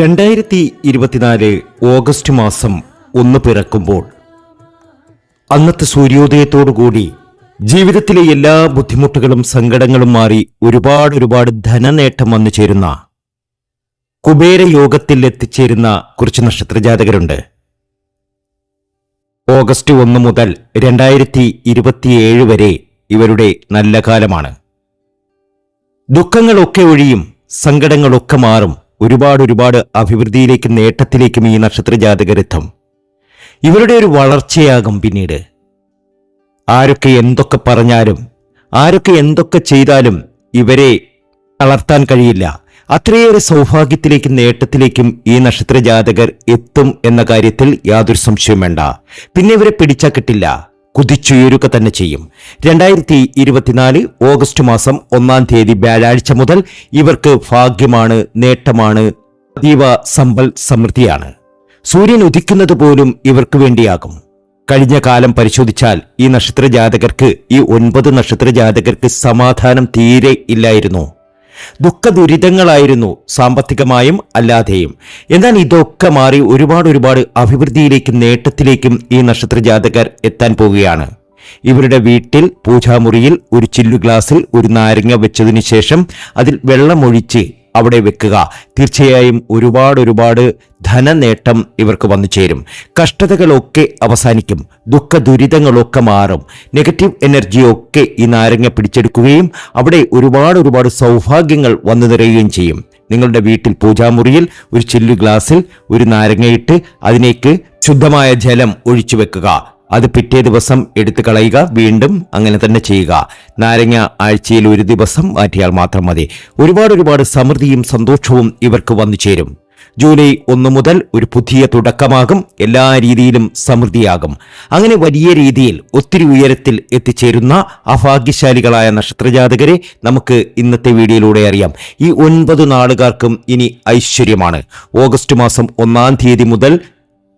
രണ്ടായിരത്തി ഇരുപത്തിനാല് ഓഗസ്റ്റ് മാസം ഒന്ന് പിറക്കുമ്പോൾ അന്നത്തെ സൂര്യോദയത്തോടുകൂടി ജീവിതത്തിലെ എല്ലാ ബുദ്ധിമുട്ടുകളും സങ്കടങ്ങളും മാറി ഒരുപാട് ഒരുപാട് ധനനേട്ടം വന്നു ചേരുന്ന കുബേര യോഗത്തിൽ എത്തിച്ചേരുന്ന കുറച്ച് നക്ഷത്രജാതകരുണ്ട്. ഓഗസ്റ്റ് ഒന്ന് മുതൽ രണ്ടായിരത്തി ഇരുപത്തിയേഴ് വരെ ഇവരുടെ നല്ല കാലമാണ്. ദുഃഖങ്ങളൊക്കെ ഒഴിയും സങ്കടങ്ങളൊക്കെ മാറും. ഒരുപാട് ഒരുപാട് അഭിവൃദ്ധിയിലേക്കും നേട്ടത്തിലേക്കും ഈ നക്ഷത്ര ജാതകരെത്തും ഇവരുടെ ഒരു വളർച്ചയാകും പിന്നീട്. ആരൊക്കെ എന്തൊക്കെ പറഞ്ഞാലും ആരൊക്കെ എന്തൊക്കെ ചെയ്താലും ഇവരെ തളർത്താൻ കഴിയില്ല. അത്രയേറെ സൗഭാഗ്യത്തിലേക്കും നേട്ടത്തിലേക്കും ഈ നക്ഷത്ര ജാതകർ എത്തും എന്ന കാര്യത്തിൽ യാതൊരു സംശയവും വേണ്ട. പിന്നെ ഇവരെ പിടിച്ചാൽ കിട്ടില്ല. കുതിച്ചുയരുക തന്നെ ചെയ്യും. രണ്ടായിരത്തി ഇരുപത്തിനാല് ഓഗസ്റ്റ് മാസം ഒന്നാം തീയതി വ്യാഴാഴ്ച മുതൽ ഇവർക്ക് ഭാഗ്യമാണ് നേട്ടമാണ് അതീവ സമ്പൽ സമൃദ്ധിയാണ്. സൂര്യൻ ഉദിക്കുന്നത് പോലും ഇവർക്ക് വേണ്ടിയാകും. കഴിഞ്ഞ കാലം പരിശോധിച്ചാൽ ഈ നക്ഷത്ര ജാതകർക്ക് ഈ ഒൻപത് നക്ഷത്ര ജാതകർക്ക് സമാധാനം തീരെ ഇല്ലായിരുന്നു. ദുഃഖ ദുരിതങ്ങളായിരുന്നു സാമ്പത്തികമായും അല്ലാതെയും. എന്നാൽ ഇതൊക്കെ മാറി ഒരുപാട് ഒരുപാട് അഭിവൃദ്ധിയിലേക്കും നേട്ടത്തിലേക്കും ഈ നക്ഷത്ര ജാതകർ എത്താൻ പോവുകയാണ്. ഇവരുടെ വീട്ടിൽ പൂജാമുറിയിൽ ഒരു ചില്ലു ഗ്ലാസ്സിൽ ഒരു നാരങ്ങ വെച്ചതിന് ശേഷം അതിൽ വെള്ളമൊഴിച്ച് അവിടെ വെക്കുക. തീർച്ചയായും ഒരുപാട് ഒരുപാട് ധനനേട്ടം ഇവർക്ക് വന്നു ചേരും. കഷ്ടതകളൊക്കെ അവസാനിക്കും. ദുഃഖ ദുരിതങ്ങളൊക്കെ മാറും. നെഗറ്റീവ് എനർജിയൊക്കെ ഈ നാരങ്ങ പിടിച്ചെടുക്കുകയും അവിടെ ഒരുപാട് ഒരുപാട് സൗഭാഗ്യങ്ങൾ വന്നു നിറയുകയും ചെയ്യും. നിങ്ങളുടെ വീട്ടിൽ പൂജാമുറിയിൽ ഒരു ചില്ലു ഗ്ലാസ്സിൽ ഒരു നാരങ്ങയിട്ട് അതിലേക്ക് ശുദ്ധമായ ജലം ഒഴിച്ചു വെക്കുക. അത് പിറ്റേ ദിവസം എടുത്തു കളയുക വീണ്ടും അങ്ങനെ തന്നെ ചെയ്യുക. നാരങ്ങ ആഴ്ചയിൽ ഒരു ദിവസം മാറ്റിയാൽ മാത്രം മതി. ഒരുപാട് ഒരുപാട് സമൃദ്ധിയും സന്തോഷവും ഇവർക്ക് വന്നു ചേരും. ജൂലൈ ഒന്ന് മുതൽ ഒരു പുതിയ തുടക്കമാകും. എല്ലാ രീതിയിലും സമൃദ്ധിയാകും. അങ്ങനെ വലിയ രീതിയിൽ ഒത്തിരി ഉയരത്തിൽ എത്തിച്ചേരുന്ന അഭാഗ്യശാലികളായ നക്ഷത്രജാതകരെ നമുക്ക് ഇന്നത്തെ വീഡിയോയിലൂടെ അറിയാം. ഈ ഒൻപത് നാളുകാർക്കും ഇനി ഐശ്വര്യമാണ്. ഓഗസ്റ്റ് മാസം ഒന്നാം തീയതി മുതൽ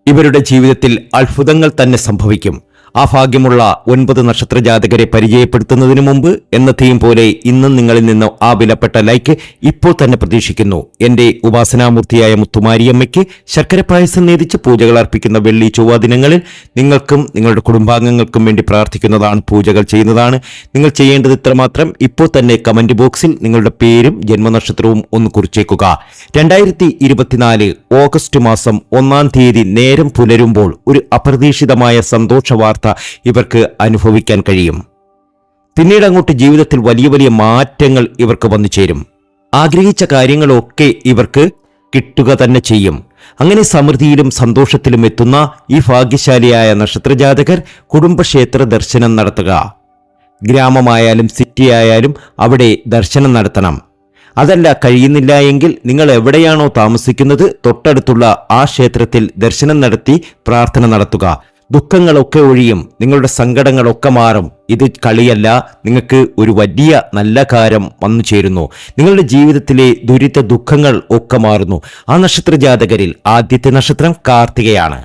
ഇവരുടെ ജീവിതത്തിൽ അത്ഭുതങ്ങൾ തന്നെ സംഭവിക്കും. ആ ഭാഗ്യമുള്ള ഒൻപത് നക്ഷത്ര ജാതകരെ പരിചയപ്പെടുത്തുന്നതിന് മുമ്പ് എന്ന തീം പോലെ ഇന്നും നിങ്ങളിൽ നിന്ന് ആ വിലപ്പെട്ട ലൈക്ക് ഇപ്പോൾ തന്നെ പ്രതീക്ഷിക്കുന്നു. എന്റെ ഉപാസനാമൂർത്തിയായ മുത്തുമാരിയമ്മയ്ക്ക് ശർക്കര പായസം നേതിച്ച് പൂജകൾ അർപ്പിക്കുന്ന വെള്ളി ചൊവ്വ ദിനങ്ങളിൽ നിങ്ങൾക്കും നിങ്ങളുടെ കുടുംബാംഗങ്ങൾക്കും വേണ്ടി പ്രാർത്ഥിക്കുന്നതാണ് പൂജകൾ ചെയ്യുന്നതാണ്. നിങ്ങൾ ചെയ്യേണ്ടത് ഇത്രമാത്രം. ഇപ്പോൾ തന്നെ കമന്റ് ബോക്സിൽ നിങ്ങളുടെ പേരും ജന്മനക്ഷത്രവും ഒന്ന് കുറിച്ചേക്കുക. രണ്ടായിരത്തി ഇരുപത്തിനാല് ഓഗസ്റ്റ് മാസം ഒന്നാം തീയതി നേരം പുലരുമ്പോൾ ഒരു അപ്രതീക്ഷിതമായ സന്തോഷ വാർത്ത ഇവർക്ക് അനുഭവിക്കാൻ കഴിയും. പിന്നീട് അങ്ങോട്ട് ജീവിതത്തിൽ വലിയ വലിയ മാറ്റങ്ങൾ ഇവർക്ക് വന്നു ചേരും. ആഗ്രഹിച്ച കാര്യങ്ങളൊക്കെ ഇവർക്ക് കിട്ടുക തന്നെ ചെയ്യും. അങ്ങനെ സമൃദ്ധിയിലും സന്തോഷത്തിലും എത്തുന്ന ഈ ഭാഗ്യശാലിയായ നക്ഷത്രജാതകർ കുടുംബക്ഷേത്ര ദർശനം നടത്തുക. ഗ്രാമമായാലും സിറ്റി ആയാലും അവിടെ ദർശനം നടത്തണം. അതല്ല കഴിയുന്നില്ല എങ്കിൽ നിങ്ങൾ എവിടെയാണോ താമസിക്കുന്നത് തൊട്ടടുത്തുള്ള ആ ക്ഷേത്രത്തിൽ ദർശനം നടത്തി പ്രാർത്ഥന നടത്തുക. ദുഃഖങ്ങളൊക്കെ ഒഴിയും നിങ്ങളുടെ സങ്കടങ്ങളൊക്കെ മാറും. ഇത് കളിയല്ല നിങ്ങൾക്ക് ഒരു വലിയ നല്ല കാര്യം വന്നു ചേരുന്നു. നിങ്ങളുടെ ജീവിതത്തിലെ ദുരിത ദുഃഖങ്ങൾ ഒക്കെ മാറുന്നു. ആ നക്ഷത്ര ജാതകരിൽ ആദ്യത്തെ നക്ഷത്രം കാർത്തികയാണ്.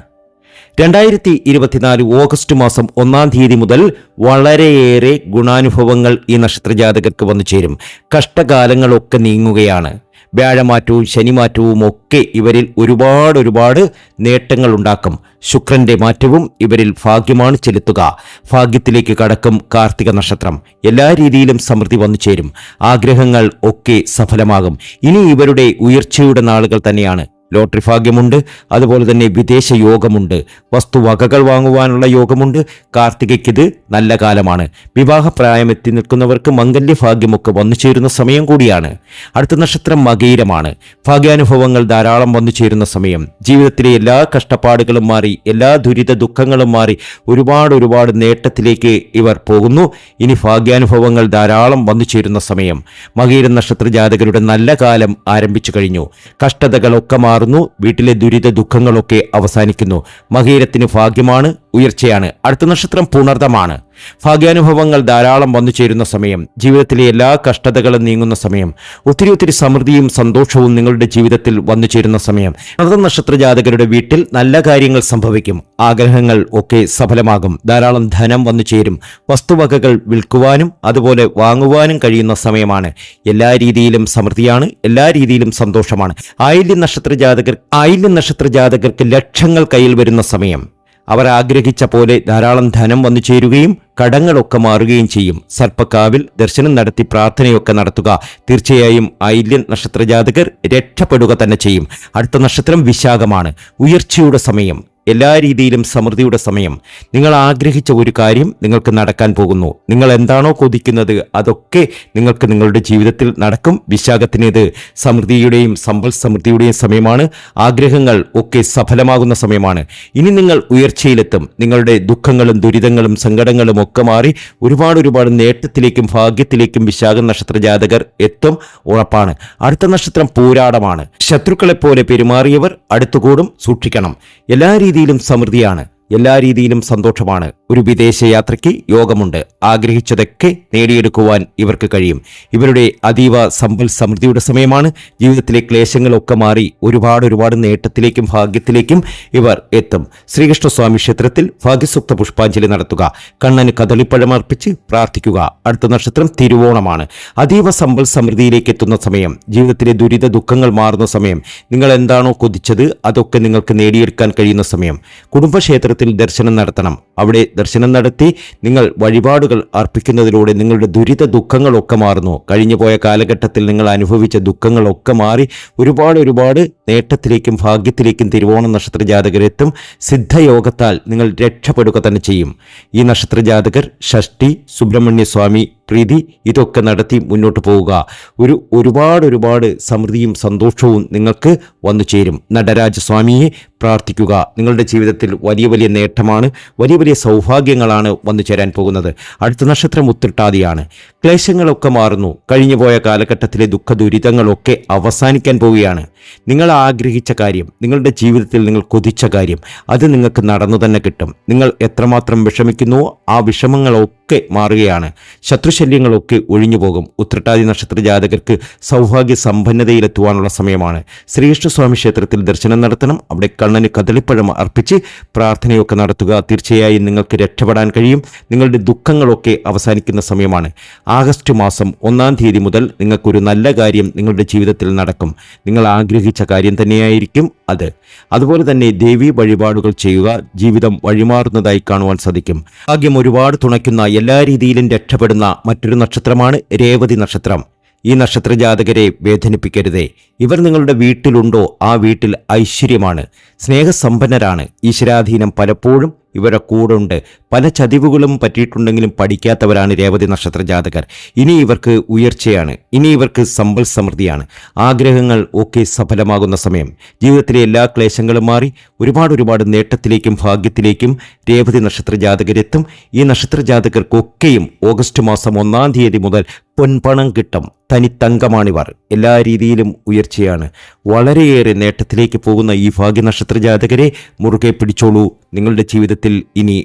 രണ്ടായിരത്തി ഇരുപത്തിനാല് ഓഗസ്റ്റ് മാസം ഒന്നാം തീയതി മുതൽ വളരെയേറെ ഗുണാനുഭവങ്ങൾ ഈ നക്ഷത്ര ജാതകർക്ക് വന്നു ചേരും. കഷ്ടകാലങ്ങളൊക്കെ നീങ്ങുകയാണ്. വ്യാഴമാറ്റവും ശനിമാറ്റവും ഒക്കെ ഇവരിൽ ഒരുപാട് ഒരുപാട് നേട്ടങ്ങൾ ഉണ്ടാക്കും. ശുക്രന്റെ മാറ്റവും ഇവരിൽ ഭാഗ്യമാണ് ചെലുത്തുക. ഭാഗ്യത്തിലേക്ക് കടക്കും കാർത്തിക നക്ഷത്രം. എല്ലാ രീതിയിലും സമൃദ്ധി വന്നു ചേരും. ആഗ്രഹങ്ങൾ ഒക്കെ സഫലമാകും. ഇനി ഇവരുടെ ഉയർച്ചയുടെ നാളുകൾ തന്നെയാണ്. ലോട്ടറി ഭാഗ്യമുണ്ട് അതുപോലെ തന്നെ വിദേശ യോഗമുണ്ട്. വസ്തുവകകൾ വാങ്ങുവാനുള്ള യോഗമുണ്ട്. കാർത്തികയ്ക്കിത് നല്ല കാലമാണ്. വിവാഹപ്രായം എത്തി നിൽക്കുന്നവർക്ക് മംഗല്യ ഭാഗ്യമൊക്കെ വന്നു ചേരുന്ന സമയം കൂടിയാണ്. അടുത്ത നക്ഷത്രം മകീരമാണ് ഭാഗ്യാനുഭവങ്ങൾ ധാരാളം വന്നു ചേരുന്ന സമയം. ജീവിതത്തിലെ എല്ലാ കഷ്ടപ്പാടുകളും മാറി എല്ലാ ദുരിത ദുഃഖങ്ങളും മാറി ഒരുപാട് ഒരുപാട് നേട്ടത്തിലേക്ക് ഇവർ പോകുന്നു. ഇനി ഭാഗ്യാനുഭവങ്ങൾ ധാരാളം വന്നു ചേരുന്ന സമയം. മകീര നക്ഷത്ര ജാതകരുടെ നല്ല കാലം ആരംഭിച്ചു കഴിഞ്ഞു. കഷ്ടതകളൊക്കെ മാറുന്നു. വീട്ടിലെ ദുരിത ദുഃഖങ്ങളൊക്കെ അവസാനിക്കുന്നു. മകീരത്തിന് ഭാഗ്യമാണ്. ഉയർച്ചയാണ്. അടുത്ത നക്ഷത്രം പുണർദമാണ്. ഭാഗ്യാനുഭവങ്ങൾ ധാരാളം വന്നു ചേരുന്ന സമയം ജീവിതത്തിലെ എല്ലാ കഷ്ടതകളും നീങ്ങുന്ന സമയം ഒത്തിരി ഒത്തിരി സമൃദ്ധിയും സന്തോഷവും നിങ്ങളുടെ ജീവിതത്തിൽ വന്നു ചേരുന്ന സമയം. മൃത നക്ഷത്ര ജാതകരുടെ വീട്ടിൽ നല്ല കാര്യങ്ങൾ സംഭവിക്കും. ആഗ്രഹങ്ങൾ ഒക്കെ സഫലമാകും. ധാരാളം ധനം വന്നു ചേരും. വസ്തുവകകൾ വിൽക്കുവാനും അതുപോലെ വാങ്ങുവാനും കഴിയുന്ന സമയമാണ്. എല്ലാ രീതിയിലും സമൃദ്ധിയാണ് എല്ലാ രീതിയിലും സന്തോഷമാണ്. ആയില്യ നക്ഷത്ര ജാതകർ ആയില്യ നക്ഷത്ര ജാതകർക്ക് ലക്ഷങ്ങൾ കയ്യിൽ വരുന്ന സമയം. അവർ ആഗ്രഹിച്ച പോലെ ധാരാളം ധനം വന്നു ചേരുകയും കടങ്ങളൊക്കെ മാറുകയും ചെയ്യും. സർപ്പക്കാവിൽ ദർശനം നടത്തി പ്രാർത്ഥനയൊക്കെ നടത്തുക. തീർച്ചയായും ഐല്യൻ നക്ഷത്രജാതകർ രക്ഷപ്പെടുക തന്നെ ചെയ്യും. അടുത്ത നക്ഷത്രം വിശാഖമാണ്. ഉയർച്ചയുടെ സമയം. എല്ലാ രീതിയിലും സമൃദ്ധിയുടെ സമയം. നിങ്ങൾ ആഗ്രഹിച്ച ഒരു കാര്യം നിങ്ങൾക്ക് നടക്കാൻ പോകുന്നു. നിങ്ങൾ എന്താണോ കൊതിക്കുന്നത് അതൊക്കെ നിങ്ങൾക്ക് നിങ്ങളുടെ ജീവിതത്തിൽ നടക്കും. വിശാഖത്തിനേത് സമൃദ്ധിയുടെയും സമ്പൽ സമൃദ്ധിയുടെയും സമയമാണ്. ആഗ്രഹങ്ങൾ ഒക്കെ സഫലമാകുന്ന സമയമാണ്. ഇനി നിങ്ങൾ ഉയർച്ചയിലെത്തും. നിങ്ങളുടെ ദുഃഖങ്ങളും ദുരിതങ്ങളും സങ്കടങ്ങളും ഒക്കെ മാറി ഒരുപാട് ഒരുപാട് നേട്ടത്തിലേക്കും ഭാഗ്യത്തിലേക്കും വിശാഖ നക്ഷത്ര ജാതകർ എത്തും. ഉറപ്പാണ്. അടുത്ത നക്ഷത്രം പൂരാടമാണ്. ശത്രുക്കളെപ്പോലെ പെരുമാറിയവർ അടുത്തുകൂടും. സൂക്ഷിക്കണം. എല്ലാ രീതിയിലും സമൃദ്ധിയാണ്. എല്ലാ രീതിയിലും സന്തോഷമാണ്. ഒരു വിദേശ യാത്രയ്ക്ക് യോഗമുണ്ട്. ആഗ്രഹിച്ചതൊക്കെ നേടിയെടുക്കുവാൻ ഇവർക്ക് കഴിയും. ഇവരുടെ അതീവ സമ്പൽ സമൃദ്ധിയുടെ സമയമാണ്. ജീവിതത്തിലെ ക്ലേശങ്ങളൊക്കെ മാറി ഒരുപാട് ഒരുപാട് നേട്ടത്തിലേക്കും ഭാഗ്യത്തിലേക്കും ഇവർ എത്തും. ശ്രീകൃഷ്ണസ്വാമി ക്ഷേത്രത്തിൽ ഭാഗ്യസുക്ത പുഷ്പാഞ്ജലി നടത്തുക. കണ്ണന് കദളിപ്പഴം അർപ്പിച്ച് പ്രാർത്ഥിക്കുക. അടുത്ത നക്ഷത്രം തിരുവോണമാണ്. അതീവ സമ്പൽ സമൃദ്ധിയിലേക്ക് എത്തുന്ന സമയം. ജീവിതത്തിലെ ദുരിത ദുഃഖങ്ങൾ മാറുന്ന സമയം. നിങ്ങൾ എന്താണോ കൊതിച്ചത് അതൊക്കെ നിങ്ങൾക്ക് നേടിയെടുക്കാൻ കഴിയുന്ന സമയം. കുടുംബക്ഷേത്രത്തിൽ ദർശനം നടത്തണം. അവിടെ ദർശനം നടത്തി നിങ്ങൾ വഴിപാടുകൾ അർപ്പിക്കുന്നതിലൂടെ നിങ്ങളുടെ ദുരിത ദുഃഖങ്ങളൊക്കെ മാറുന്നു. കഴിഞ്ഞു പോയ കാലഘട്ടത്തിൽ നിങ്ങൾ അനുഭവിച്ച ദുഃഖങ്ങളൊക്കെ മാറി ഒരുപാട് ഒരുപാട് നേട്ടത്തിലേക്കും ഭാഗ്യത്തിലേക്കും തിരുവോണ നക്ഷത്ര ജാതകരെത്തും സിദ്ധയോഗത്താൽ നിങ്ങൾ രക്ഷപ്പെടുക തന്നെ ചെയ്യും. ഈ നക്ഷത്ര ജാതകർ ഷഷ്ടി സുബ്രഹ്മണ്യ സ്വാമി പ്രീതി ഇതൊക്കെ നടത്തി മുന്നോട്ട് പോവുക. ഒരു ഒരുപാട് ഒരുപാട് സമൃദ്ധിയും സന്തോഷവും നിങ്ങൾക്ക് വന്നു ചേരും. നടരാജസ്വാമിയെ പ്രാർത്ഥിക്കുക. നിങ്ങളുടെ ജീവിതത്തിൽ വലിയ വലിയ നേട്ടമാണ് വലിയ വലിയ സൗഭാഗ്യങ്ങളാണ് വന്നു ചേരാൻ പോകുന്നത്. അടുത്ത നക്ഷത്രം ഉത്തിട്ടാതിയാണ്. ക്ലേശങ്ങളൊക്കെ മാറുന്നു. കഴിഞ്ഞുപോയ കാലഘട്ടത്തിലെ ദുഃഖ ദുരിതങ്ങളൊക്കെ അവസാനിക്കാൻ പോവുകയാണ്. നിങ്ങൾ ആഗ്രഹിച്ച കാര്യം നിങ്ങളുടെ ജീവിതത്തിൽ നിങ്ങൾ കൊതിച്ച കാര്യം അത് നിങ്ങൾക്ക് നടന്നു തന്നെ കിട്ടും. നിങ്ങൾ എത്രമാത്രം വിഷമിക്കുന്നു ആ വിഷമങ്ങളൊക്കെ മാറുകയാണ്. ശത്രുശല്യങ്ങളൊക്കെ ഒഴിഞ്ഞു പോകും. ഉത്രട്ടാതി നക്ഷത്ര ജാതകർക്ക് സൗഭാഗ്യ സമ്പന്നതയിലെത്തുവാനുള്ള സമയമാണ്. ശ്രീകൃഷ്ണസ്വാമി ക്ഷേത്രത്തിൽ ദർശനം നടത്തണം. അവിടെ കണ്ണന് കദളിപ്പഴം അർപ്പിച്ച് പ്രാർത്ഥനയൊക്കെ നടത്തുക. തീർച്ചയായും നിങ്ങൾക്ക് രക്ഷപ്പെടാൻ കഴിയും. നിങ്ങളുടെ ദുഃഖങ്ങളൊക്കെ അവസാനിക്കുന്ന സമയമാണ്. ആഗസ്റ്റ് മാസം ഒന്നാം തീയതി മുതൽ നിങ്ങൾക്കൊരു നല്ല കാര്യം നിങ്ങളുടെ ജീവിതത്തിൽ നടക്കും. നിങ്ങൾ ആഗ്രഹിച്ച കാര്യം തന്നെയായിരിക്കും അത്. അതുപോലെ തന്നെ ദേവി വഴിപാടുകൾ ചെയ്യുക ജീവിതം വഴിമാറുന്നതായി കാണുവാൻ സാധിക്കും. ഭാഗ്യം ഒരുപാട് തുണയ്ക്കുന്ന എല്ലാ രീതിയിലും രക്ഷപ്പെടുന്ന മറ്റൊരു നക്ഷത്രമാണ് രേവതി നക്ഷത്രം. ഈ നക്ഷത്ര ജാതകരെ വേദനിപ്പിക്കരുതേ. ഇവർ നിങ്ങളുടെ വീട്ടിലുണ്ടോ ആ വീട്ടിൽ ഐശ്വര്യമാണ്. സ്നേഹസമ്പന്നരാണ്. ഈശ്വരാധീനം പലപ്പോഴും ഇവരുടെ കൂടുണ്ട് പല ചതിവുകളും പറ്റിയിട്ടുണ്ടെങ്കിലും പഠിക്കാത്തവരാണ് രേവതി നക്ഷത്ര ജാതകർ. ഇനി ഇവർക്ക് ഉയർച്ചയാണ്. ഇനി ഇവർക്ക് സമ്പൽ സമൃദ്ധിയാണ്. ആഗ്രഹങ്ങൾ ഒക്കെ സഫലമാകുന്ന സമയം. ജീവിതത്തിലെ എല്ലാ ക്ലേശങ്ങളും മാറി ഒരുപാട് ഒരുപാട് നേട്ടത്തിലേക്കും ഭാഗ്യത്തിലേക്കും രേവതി നക്ഷത്ര ജാതകരെത്തും. ഈ നക്ഷത്ര ജാതകർക്കൊക്കെയും ഓഗസ്റ്റ് മാസം ഒന്നാം തീയതി മുതൽ പൊൻപണം കിട്ടും. തനിത്തങ്കമാണിവർ. എല്ലാ രീതിയിലും ഉയർച്ചയാണ്. വളരെയേറെ നേട്ടത്തിലേക്ക് പോകുന്ന ഈ ഭാഗ്യനക്ഷത്ര ജാതകരെ മുറുകെ പിടിച്ചോളൂ. നിങ്ങളുടെ ജീവിതത്തിൽ ഇനി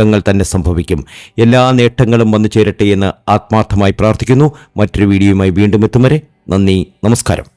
അത്ഭുതങ്ങൾ തന്നെ സംഭവിക്കും. എല്ലാ നേട്ടങ്ങളും വന്നു ചേരട്ടെ എന്ന് ആത്മാർത്ഥമായി പ്രാർത്ഥിക്കുന്നു. മറ്റൊരു വീഡിയോയുമായി വീണ്ടും എത്തും വരെ നന്ദി നമസ്കാരം.